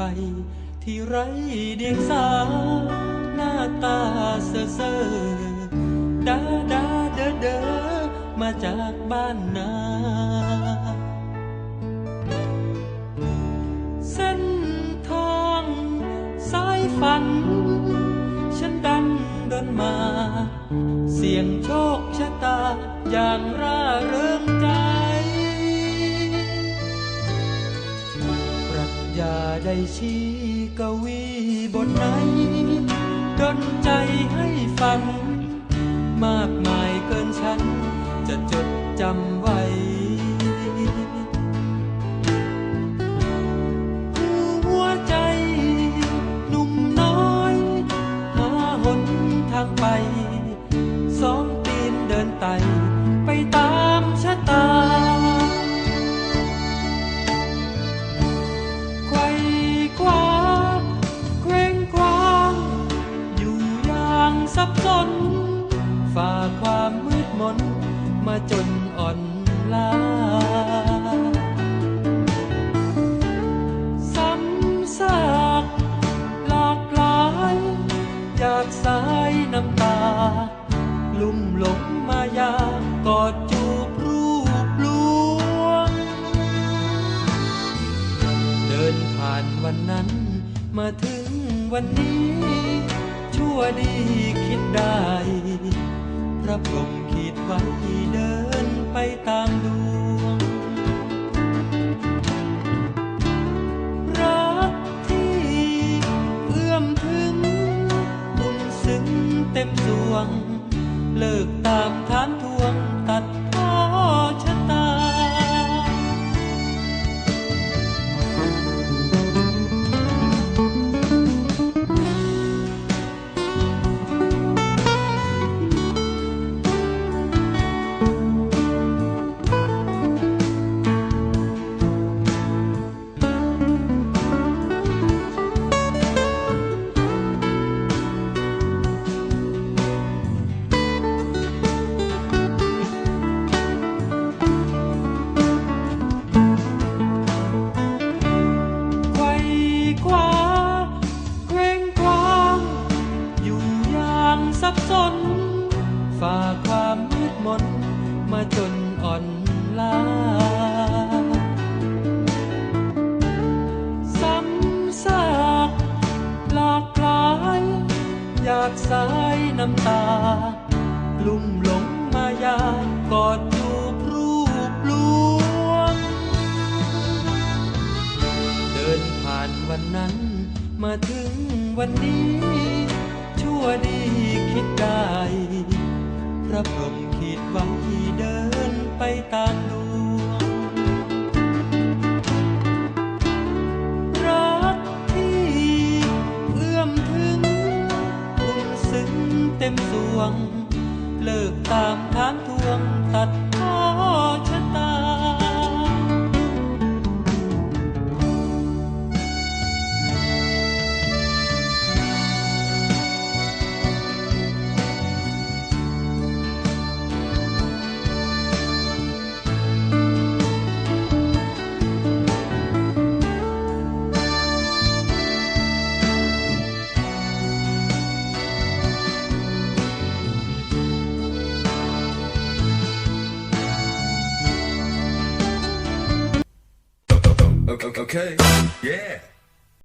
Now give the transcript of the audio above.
ควที่ไรเดียงสา หน้าตาเซ่อเซ่อดาดาเดอเดอมาจากบ้านนาเส้นทางสายฝัน ฉันดันเดินมา เสี่ยงโชคชะตาอย่างร่าเริง ได้ชี้กวีบทไหนดนใจให้ฝันมากมายเกินฉัน จะจดจำไว้ หัวใจหนุ่มน้อย หาหนทางไป สับสน ฝ่าความมืดมนมาจนอ่อนล้าซ้ำซากหลากหลายอยากสายน้ำตา ลุ่มหลงมายากอดจูบรูปลวง เดินผ่านวันนั้นมาถึงวันนี้ ชั่วดีคิดได้ พระพรหมขีดไว้เดินไปตามดวง รักที่เอื้อมถึงบุญซึ้งเต็มดวง เลิกตามทาน ฝ่าความมืดมนมาจนอ่อนล้าซ้ำซากหลากหลาย อยากสายน้ำตา ลุ่มหลงมายากอดจูบรูปลวง เดินผ่านวันนั้นมาถึงวันนี้ ชั่วดีคิดได้ พระพรหมขีดหวังที่เดินไปตามด Okay. Yeah.